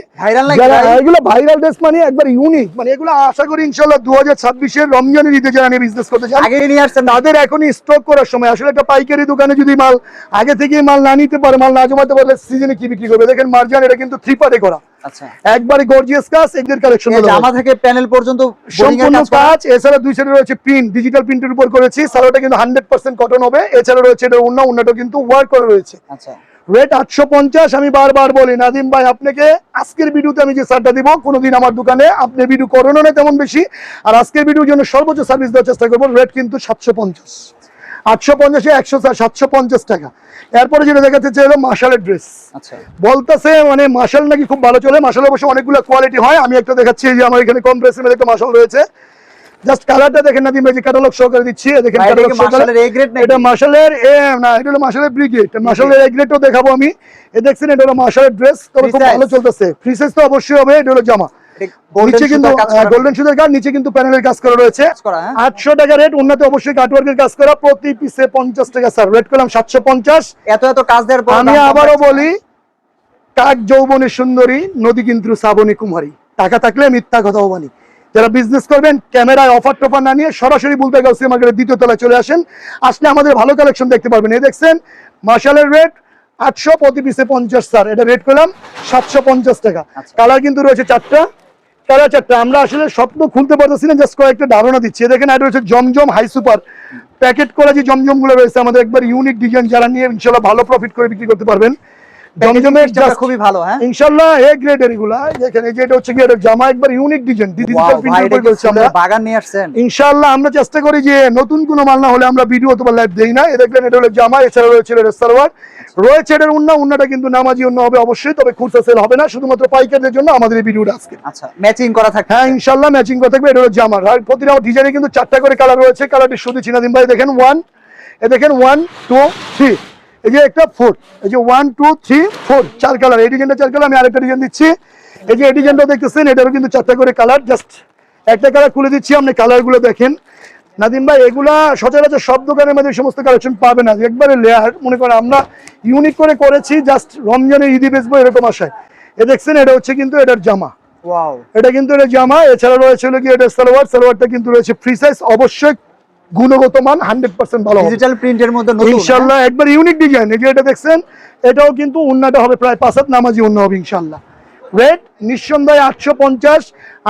এগুলো ভাইরাল ড্রেস মানে একবার ইউনিক মানে এগুলো আশা করি ইনশাল্লাহ দু হাজার ছাব্বিশের রমজানের ঈদে যারা বিজনেস করতে চান আগে নিয়ে আসছেন। তাদের এখনই স্টক করার সময়। আসলে একটা পাইকারি দোকানে যদি মাল আগে থেকে মাল না নিতে পারে মাল না জমাতে পারলে সিজনে কি বিক্রি করবে? দেখেন মার্জান এটা কিন্তু থ্রি পার্টে করা। আচ্ছা। একবারে গর্জিয়াস কাজ এদের কালেকশন এই জামা থেকে প্যানেল পর্যন্ত সম্পূর্ণ কাজ এছাড়া দুই সাইডে রয়েছে প্রিন্ট ডিজিটাল প্রিন্টের উপর করেছি। সালোয়ারটা কিন্তু হান্ড্রেড পার্সেন্ট কটন হবে। এছাড়া রয়েছে এটা কিন্তু ওয়ার্ক করা রয়েছে। আচ্ছা। রেট আটশো পঞ্চাশ আমি বারবার বলি নাদিম ভাই আপনাকে আজকের ভিডিওতে আমি যে সারটা দিব কোনোদিন আমার দোকানে আপনি ভিডিও করেনও না তেমন বেশি আর আজকের ভিডিওর জন্য সর্বোচ্চ সার্ভিস দেওয়ার চেষ্টা করব রেট কিন্তু সাতশো পঞ্চাশ। আটশো পঞ্চাশে একশো সাতশো পঞ্চাশ টাকা। এরপরে যেটা দেখাতে চাইলো মার্শালের ড্রেস আচ্ছা। বলতেছে মানে মার্শাল নাকি খুব ভালো চলে মার্শাল অবশ্য অনেকগুলো কোয়ালিটি হয়। আমি একটা দেখাচ্ছি এই যে আমার এখানে কম প্রেসের মধ্যে একটা মার্শাল রয়েছে। জাস্ট কালারটা দেখেন না দিন ক্যাটালগ সহকারে দিচ্ছি দেখেন ভাই, এটা। মার্শালের? এটা না এটা হলো মার্শালের ব্রিগেড মার্শালের এ গ্রেডও দেখাবো আমি। এ দেখছেন এটা হলো মার্শালের ড্রেস তবে খুব ভালো চলতেছে। ফ্রি সাইজ তো অবশ্যই হবে এটা হলো জামা। নিচে কিন্তু করা। গোল্ডেন সুদের কাজ নিচে কিন্তু প্যানেলের কাজ করা রয়েছে। করা, হ্যাঁ? আটশো টাকা রেট উন্নত অবশ্যই কাটওয়ার্কের কাজ করা। প্রতি পিসে পঞ্চাশ টাকা স্যার রেট করলাম সাতশো পঞ্চাশ। এত এত কাজ দেওয়ার আমি দাম আবারও বলি কাক যৌবনের সুন্দরী নদী কিন্তু শ্রাবণী কুমারী। টাকা থাকলে মিথ্যা কথা বানি যারা বিজনেস করবেন ক্যামেরায় অফার টফার না নিয়ে সরাসরি বলতে গাউসি মার্কেটের দ্বিতীয় তলায় চলে আসেন। আসলে আমাদের ভালো কালেকশন দেখতে পারবেন। এই দেখছেন মার্শালের রেট আটশো প্রতি পিসে পঞ্চাশ স্যার এটা রেট করলাম সাতশো পঞ্চাশ টাকা। আচ্ছা। কালার কিন্তু রয়েছে চারটা। কালার চারটা। আমরা আসলে স্বপ্ন খুলতে পারতেছি না জাস্ট কয়েকটা ধারণা দিচ্ছি। দেখেন এটা রয়েছে জমজম হাই সুপার প্যাকেট করা যে জমজমগুলো রয়েছে আমাদের। একবার ইউনিক ডিজাইন যারা নিয়ে ইনশাল্লাহ ভালো প্রফিট করে বিক্রি করতে পারবেন। জমজমের খুবই ভালো হ্যাঁ? ইনশাল্লাহ এ গ্রেডের এগুলা দেখেন এই যে এটা হচ্ছে কি এটা জামা একবার ইউনিক ডিজাইন ডিজিটাল আমরা। বাগান নিয়ে আসছেন? ইনশাল্লাহ আমরা চেষ্টা করি যে নতুন কোনো মাল না হলে আমরা ভিডিও অথবা লাইভ দেই না। এ দেখলেন এটা হলো জামা এছাড়া রয়েছে এটা সালোয়ার রয়েছে এটার কিন্তু নামাজি অন্য হবে অবশ্যই তবে খুচরা সেল হবে না শুধুমাত্র পাইকারদের জন্য আমাদের এই ভিডিওটা আজকে। আচ্ছা ম্যাচিং করা থাকে হ্যাঁ ইনশাল্লাহ ম্যাচিং করে থাকবে এটা হলো জামার আর প্রতিটা ডিজাইনে কিন্তু চারটা করে কালার রয়েছে কালারটি শুধু চিনাদিন ভাই দেখেন ওয়ান এ দেখেন ওয়ান টু থ্রি এই যে একটা ফোর এই যে ওয়ান টু থ্রি ফোর চার কালার এই ডিজাইনটা চার কালার আমি আরেকটা ডিজাইন দিচ্ছি। এই যে এই ডিজাইনটা দেখতেছেন এটারও কিন্তু চারটা করে কালার জাস্ট একটা কালার খুলে দিচ্ছি আপনি কালারগুলো দেখেন। নাদিম ভাই এগুলা সচরাচর সব দোকানের মধ্যে সমস্ত কালেকশন পাবে না। একবারে লেয়ার মনে করেন আমরা ইউনিক করে করেছি জাস্ট রমজানের ঈদি বেচবো এরকম আশায়। এ দেখছেন এটা হচ্ছে কিন্তু এটার জামা। এটা কিন্তু এটা জামা এছাড়া রয়েছে হলো কি এটা সালোয়ার। সালোয়ারটা কিন্তু রয়েছে ফ্রি সাইজ অবশ্যই গুণগত মান হান্ড্রেড পার্সেন্ট ভালো ডিজিটাল প্রিন্টের মধ্যে হ্যাঁ? ইনশাল্লাহ একবার ইউনিক ডিজাইন এই যে এটা দেখছেন এটাও কিন্তু উন্নাটা হবে প্রায় পাঁচ হাত নামাজি উন্ন হবে ইনশাল্লাহ। রেট নিঃসন্দেহে আটশো পঞ্চাশ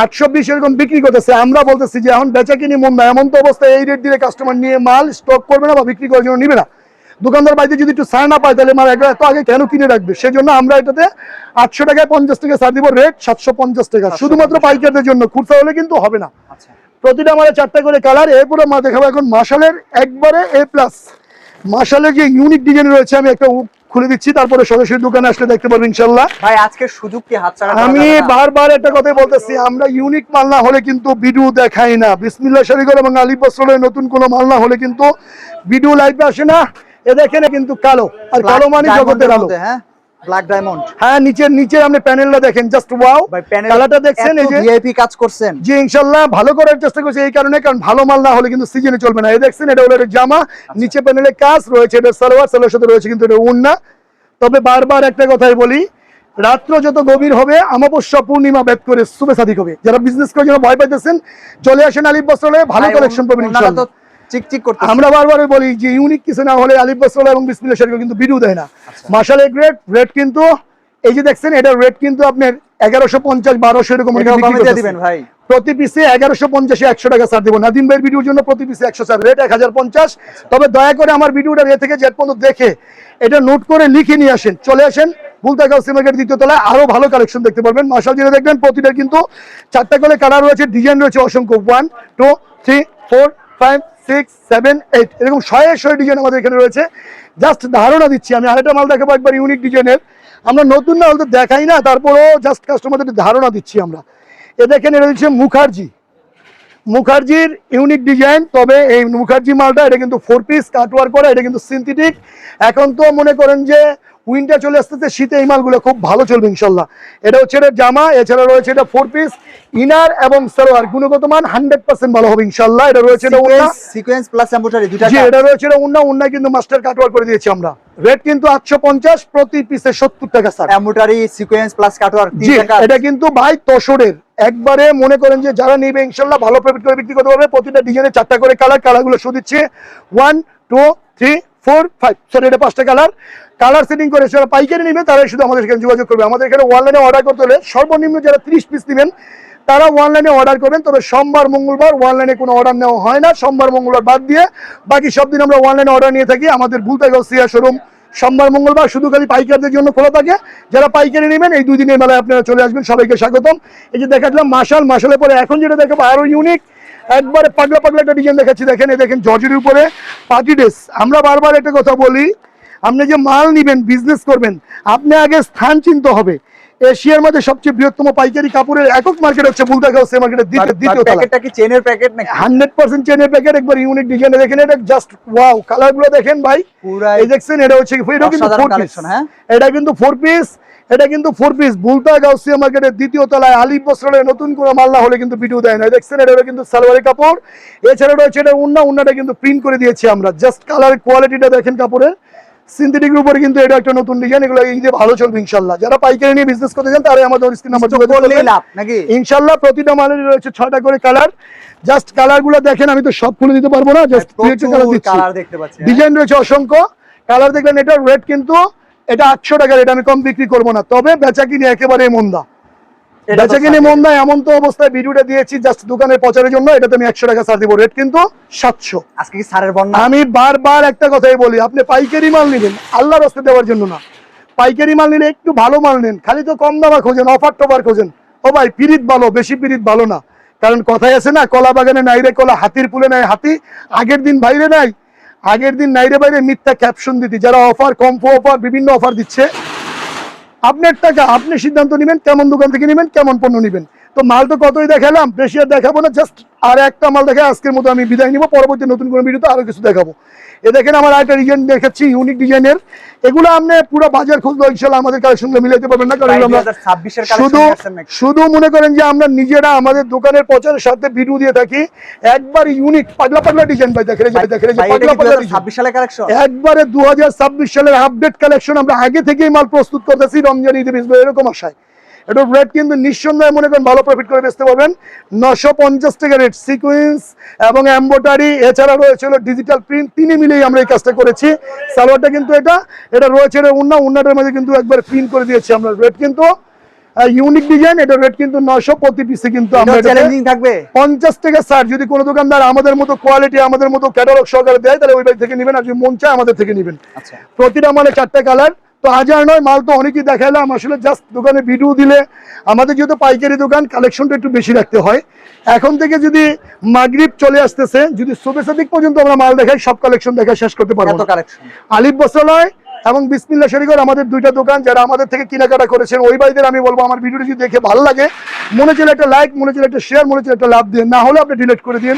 আটশো বিশ এরকম বিক্রি করতেছে। আমরা বলতেছি যে এখন বেচা কিনি মন না এমন তো অবস্থায় এই রেট দিলে কাস্টমার নিয়ে মাল স্টক করবে না বা বিক্রি করার জন্য নিবে না। দোকানদার বাড়িতে যদি একটু ছাড় না পায় তাহলে মাল এত আগে কেন কিনে রাখবে? সেজন্য আমরা এটাতে আটশো টাকায় পঞ্চাশ টাকা ছাড় দিব রেট সাতশো পঞ্চাশ টাকা। শুধুমাত্র পাইকারদের জন্য খুচরা হলে কিন্তু হবে না। আচ্ছা। প্রতিটা আমাদের চারটা করে কালার এরপরে মা দেখাবো এখন মাসালের একবারে এ প্লাস মাসালের যে ইউনিক ডিজাইন রয়েছে আমি একটা খুলে দিচ্ছি তারপরে সরাসরি দোকানে আসলে দেখতে পারব ইনশাল্লাহ ভাই আজকে সুযোগ কি হাতছাড়া আমি বারবার একটা কথাই বলতেছি আমরা ইউনিক মাল না হলে কিন্তু ভিডিও দেখাই না। বিসমিল্লাহ শরীফ এবং আলী বসরের নতুন কোনো মাল না হলে কিন্তু ভিডিও লাইভে আসে না। এ দেখে এ কিন্তু কালো আর কালো মানে জগতের আলো। হ্যাঁ? ব্ল্যাক ডায়মন্ড হ্যাঁ নিচের নিচে আপনি প্যানেলটা দেখেন জাস্ট ওয়াও কালারটা দেখছেন এই যে? ভিআইপি কাজ করছেন। যে ইনশাল্লাহ ভালো করার চেষ্টা করছে এই কারণে কারণ ভালো মাল না হলে কিন্তু সিজনে চলবে না। এই দেখছেন এটা হলো জামা। নিচে প্যানেলে কাজ রয়েছে এটা সালোয়ার সালোয়ার সাথে রয়েছে কিন্তু এটা উন্না তবে বারবার একটা কথাই বলি রাত্র যত গভীর হবে আমাবস্যা পূর্ণিমা ভেদ করে শুভে হবে। যারা বিজনেস করার জন্য ভয় পাইতেছেন চলে আসেন আলিফ বস্ত্রালয়ে ভালো কালেকশন পাবেন ইনশাল্লাহ। চিকচিক করতে আমরা বারবার বলি যে ইউনিক কিছু না হলে আলিফ বস্ত্রালয় এবং বিসমিল্লাহ শরীফ কিন্তু ভিডিও দেয় না। আচ্ছা। মাসালে গ্রেড রেট কিন্তু এই যে দেখছেন এটার রেট কিন্তু আপনার এগারোশো পঞ্চাশ বারোশো এরকম ভাই। প্রতি পিসে এগারোশো পঞ্চাশে একশো টাকা ছাড় দেবো। নাদিম ভাইয়ের ভিডিওর জন্য প্রতি পিসে একশো চার রেট এক হাজার পঞ্চাশ তবে দয়া করে আমার ভিডিওটা এ থেকে জেট পর্যন্ত দেখে এটা নোট করে লিখে নিয়ে আসেন। চলে আসেন বুলতাগাঁও সিমার্কেট দ্বিতীয় তলায়। আরও ভালো কালেকশন দেখতে পারবেন। মাসাল যেটা দেখবেন প্রতিটা কিন্তু চারটা করে কালার রয়েছে ডিজাইন রয়েছে অসংখ্য। One two three four five six seven eight এরকম শয়ে শয়ে ডিজাইন আমাদের এখানে রয়েছে। জাস্ট ধারণা দিচ্ছি আমি। আরেকটা মাল দেখাবো একবার ইউনিক ডিজাইনের আমরা নতুন না হলে দেখাই না, তারপরেও জাস্ট কাস্টমারদের ধারণা দিচ্ছি আমরা। এ দেখেন, এটা দিচ্ছে মুখার্জি। মুখার্জির ইউনিক ডিজাইন তবে এই মুখার্জি মালটা এটা কিন্তু ফোর পিস কাটওয়ার করা এটা কিন্তু সিনথেটিক এখন তো মনে করেন যে উইন্টার চলে আসতেছে শীতে এই মালগুলো খুব ভালো চলবে ইনশাল্লাহ। এটা হচ্ছে এটা জামা এছাড়া রয়েছে এটা ফোর পিস ইনার এবং সালোয়ার গুণগত মান হান্ড্রেড পার্সেন্ট ভালো হবে ইনশাল্লাহ। এটা রয়েছে এটা উন্না। সিকোয়েন্স প্লাস জি এটা রয়েছে এটা উন্না উন্না কিন্তু মাস্টার কাটওয়ার করে দিয়েছি আমরা। রেট কিন্তু আটশো পঞ্চাশ প্রতি পিসে সত্তর টাকা স্যার সিকোয়েন্স প্লাস এটা কিন্তু ভাই তসরের। একবারে মনে করেন যে যারা নিবে, ইনশাল্লাহ ভালো প্রফিট করে বিক্রি করতে পারবে। প্রতিটা ডিজাইনের চারটা করে কালার কালারগুলো শো দিচ্ছে। One two three four five sorry এটা পাঁচটা কালার কালার সেটিং করে সেটা পাইকারি নিবে, তারাই শুধু আমাদের এখানে যোগাযোগ করবে। আমাদের এখানে অনলাইনে অর্ডার করতে হলে সর্বনিম্ন যারা ত্রিশ পিস নেবেন, তারা অনলাইনে অর্ডার করবেন। তবে সোমবার, মঙ্গলবার অনলাইনে কোনো অর্ডার নেওয়া হয় না। সোমবার, মঙ্গলবার বাদ দিয়ে বাকি সব দিন আমরা অনলাইনে অর্ডার নিয়ে থাকি। আমাদের ভুলতাগাঁও সিয়া শোরুম সোমবার, মঙ্গলবার শুধু খালি পাইকারদের জন্য খোলা থাকে। যারা পাইকারি নেবেন, এই দুই দিনের মেলায় আপনারা চলে আসবেন, সবাইকে স্বাগতম। এই যে দেখাচ্ছিলাম মাসাল মাসালের পরে এখন যেটা দেখাবো, আরও ইউনিক একবারে পাগলা পাগলা একটা ডিজাইন দেখাচ্ছি। দেখেন, এই দেখেন, জর্জের উপরে পার্টি ড্রেস। আমরা বারবার একটা কথা বলি, আপনি যে মাল নিবেন বিজনেস করবেন, আপনি আগে স্থান চিনতে হবে। এশিয়ার মধ্যে সবচেয়ে বৃহত্তম পাইকারি কাপড়ের একক মার্কেট হচ্ছে বুলতাগাঁও সে মার্কেটের দ্বিতীয় প্যাকেটটা কি চেনের প্যাকেট নাকি? হান্ড্রেড পার্সেন্ট চেনের প্যাকেট একবার ইউনিক ডিজাইনে দেখেন এটা জাস্ট ওয়াও কালারগুলো দেখেন ভাই। এই দেখছেন এটা হচ্ছে এটা কিন্তু ফোর পিস হ্যাঁ? এটা কিন্তু ফোর পিস এটা কিন্তু ফোর পিস বুলতা গাউসিয়া মার্কেটের দ্বিতীয় তলায় আলিফ বস্ত্রালয়ে নতুন কোনো মাল না হলে কিন্তু ভিডিও দেয় না। দেখছেন এটা হলো কিন্তু সালোয়ারি কাপড়। এছাড়া রয়েছে এটা উন্না উন্নাটা কিন্তু প্রিন্ট করে দিয়েছি আমরা। জাস্ট কালার কোয়ালিটিটা দেখেন কাপড়ের। সিনথেটিকের উপরে কিন্তু এটা একটা নতুন ডিজাইন এগুলো ঈদে ভালো চলবে ইনশাল্লাহ। যারা পাইকারি নিয়ে বিজনেস করতে চান তারা আমাদের স্ক্রিন নাম্বার যোগাযোগ নাকি? ইনশাল্লাহ প্রতিটা মালের রয়েছে ছয়টা করে কালার জাস্ট কালারগুলো দেখেন আমি তো সব খুলে দিতে পারব না জাস্ট কালার দেখতে পাচ্ছি হ্যাঁ? ডিজাইন রয়েছে অসংখ্য। কালার দেখলেন এটার রেট কিন্তু এটা আটশো টাকা রেট আমি কম বিক্রি করব না। তবে বেচা কিনে একেবারে মন্দা। এটা তো বেচা কিনে থাকে। মন্দা এমন তো অবস্থায় ভিডিওটা দিয়েছি জাস্ট দোকানের প্রচারের জন্য এটাতে আমি একশো টাকা ছাড় দিব। রেট কিন্তু সাতশো। আজকে কি সারের বন্যা? আমি বারবার একটা কথাই বলি আপনি পাইকারি মাল নেবেন আল্লাহ রাস্তা দেওয়ার জন্য না। পাইকারি মাল নিলে একটু ভালো মাল নেন খালি তো কম দামা খোঁজেন অফার টফার খোঁজেন। ও ভাই পিরিত ভালো বেশি পিরিত ভালো না। কারণ কথাই আছে না কলা বাগানে নাই রে কলা হাতির পুলে নাই হাতি আগের দিন বাইরে নাই। আগের দিন নাইরে বাইরে মিথ্যা ক্যাপশন দিতি যারা অফার কম্পো অফার বিভিন্ন অফার দিচ্ছে। আপনার টাকা আপনি সিদ্ধান্ত নেবেন কেমন দোকান থেকে নেবেন কেমন পণ্য নেবেন। তো মাল তো কতই দেখালাম বেশি আর দেখাবো না জাস্ট আর একটা মাল দেখে আজকের মতো আমি বিদায় নিব পরবর্তী নতুন কোনো ভিডিওতে আরও কিছু দেখাবো। এ দেখেন আমার একটা ডিজাইন দেখাচ্ছি ইউনিক ডিজাইনের এগুলো আপনি পুরো বাজার খুঁজলে ইনশাল্লাহ আমাদের কালেকশনগুলো মিলাইতে পারবেন না কারণ আমরা শুধু শুধু মনে করেন যে আমরা নিজেরা আমাদের দোকানের প্রচারের সাথে ভিডিও দিয়ে থাকি একবার ইউনিক পাগলা পাগলা ডিজাইন ভাই দেখে যে পাগলা পাগলা 2026 সালের কালেকশন একবারে দু সালের আপডেট কালেকশন আমরা আগে থেকেই মাল প্রস্তুত করতেছি রমজান ঈদে এরকম আশায়। এটার রেট কিন্তু নিঃসন্দেহে মনে করেন ভালো প্রফিট করে বেচতে পারবেন। নশো পঞ্চাশ টাকা রেট সিকুয়েন্স এবং এম্বোটারি এছাড়া রয়েছে হলো ডিজিটাল প্রিন্ট তিনে মিলেই আমরা এই কাজটা করেছি। সালোয়ারটা কিন্তু এটা এটা রয়েছে এটা উন্না উন্নাটার মধ্যে কিন্তু একবার প্রিন্ট করে দিয়েছি আমরা। রেট কিন্তু ইউনিক ডিজাইন এটা রেট কিন্তু নশো প্রতি পিসে কিন্তু থাকবে। পঞ্চাশ টাকা স্যার যদি কোনো দোকানদার আমাদের মতো কোয়ালিটি আমাদের মতো ক্যাটালগ সহকারে দেয় তাহলে ওই বাড়ি থেকে নেবেন। আর যদি মন চায় আমাদের থেকে নেবেন। আচ্ছা। প্রতিটা মানে চারটে কালার তো হাজার নয় মাল তো অনেকই দেখালাম আসলে জাস্ট দোকানে ভিডিও দিলে আমাদের যেহেতু পাইকারি দোকান কালেকশনটা একটু বেশি রাখতে হয়। এখন থেকে যদি মাগরিব চলে আসতেছে যদি সুবে সাদিক পর্যন্ত আমরা মাল দেখাই সব কালেকশন দেখা শেষ করতে পারব আলিফ বস্ত্রালয় এবং বিসমিল্লা শরীগর আমাদের দুইটা দোকান যারা আমাদের থেকে কেনাকাটা করেছেন ওই ভাইদের আমি বলব আমার ভিডিওটি যদি দেখে ভালো লাগে মনে চলে একটা লাইক মনে চলে একটা শেয়ার মনে চলে একটা লাভ দিন না হলে আপনি ডিলিট করে দিন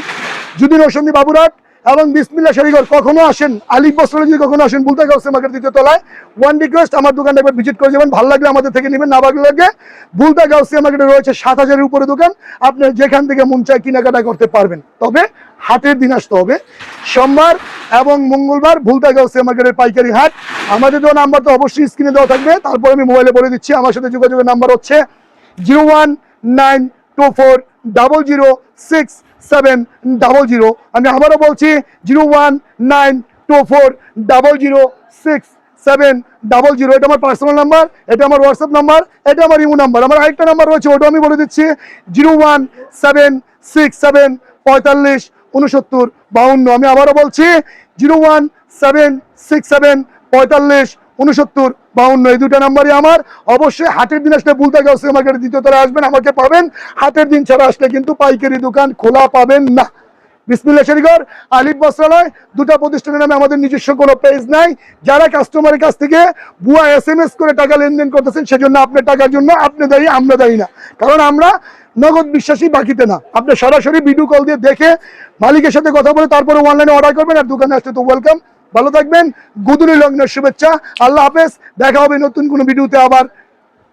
যদি রসন্দি বাবুরাট এবং বিসমিল্লা শরীগর কখনো আসেন, আলিফ বস্ত্রালয় যদি কখনো আসেন বলতে গাউসে মার্কেট দ্বিতীয় তলায়। ওয়ান রিকোয়েস্ট আমার দোকানটা একবার ভিজিট করে যাবেন, ভালো লাগলে আমাদের থেকে নেবেন, না ভালো লাগে বুলতা গাউসিয়া মার্কেটে রয়েছে সাত হাজারের উপরে দোকান, আপনি যেখান থেকে মন চায় কেনাকাটা করতে পারবেন। তবে হাটের দিন আসতে হবে। সোমবার এবং মঙ্গলবার ভুলতা গাউসিয়া মার্কেটের পাইকারি হাট। আমাদের দেওয়া নাম্বার তো অবশ্যই স্ক্রিনে দেওয়া থাকবে। তারপর আমি মোবাইলে বলে দিচ্ছি, আমার সাথে যোগাযোগের নাম্বার হচ্ছে zero one nine two four double zero six seven double zero আমি আবারও বলছি zero one nine two four double zero six seven double zero এটা আমার পার্সোনাল নাম্বার এটা আমার হোয়াটসঅ্যাপ নাম্বার এটা আমার ইমো নাম্বার আমার আরেকটা নাম্বার রয়েছে, ওটা আমি বলে দিচ্ছি zero one seven six seven পঁয়তাল্লিশ উনসত্তর বাউন্ন। আমি আবারও বলছি zero one seven six seven পঁয়তাল্লিশ উনসত্তর বাউন্ন, এই দুটা নাম্বারই আমার। অবশ্যই হাটের দিন আসলে বুলতা গাউসিয়া মার্কেটের দ্বিতীয় তলায় আসবেন, আমাকে পাবেন। হাটের দিন ছাড়া আসলে কিন্তু পাইকারি দোকান খোলা পাবেন না। বিসমিল্লা শরীগর আলিফ বস্ত্রালয়, দুটো প্রতিষ্ঠানের নামে আমাদের নিজস্ব কোনো পেজ নাই। যারা কাস্টমারের কাছ থেকে বুয়া এস এম এস করে টাকা লেনদেন করতেছেন, সেজন্য আপনার টাকার জন্য আপনি দায়ী, আমরা দায়ী না। কারণ আমরা নগদ বিশ্বাসী, বাকিতে না। আপনি সরাসরি ভিডিও কল দিয়ে দেখে মালিকের সাথে কথা বলে তারপরে অনলাইনে অর্ডার করবেন, আর দোকানে আসতে তো ওয়েলকাম ভালো থাকবেন গুদুরি লগ্নের শুভেচ্ছা, আল্লাহ হাফেজ, দেখা হবে নতুন কোনো ভিডিওতে আবার,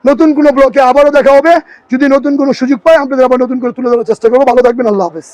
নতুন কোনো ব্লকে আবারও দেখা হবে, যদি নতুন কোনো সুযোগ পাই আপনাদের আবার নতুন করে তুলে ধরার চেষ্টা করব। ভালো থাকবেন, আল্লাহ হাফেজ।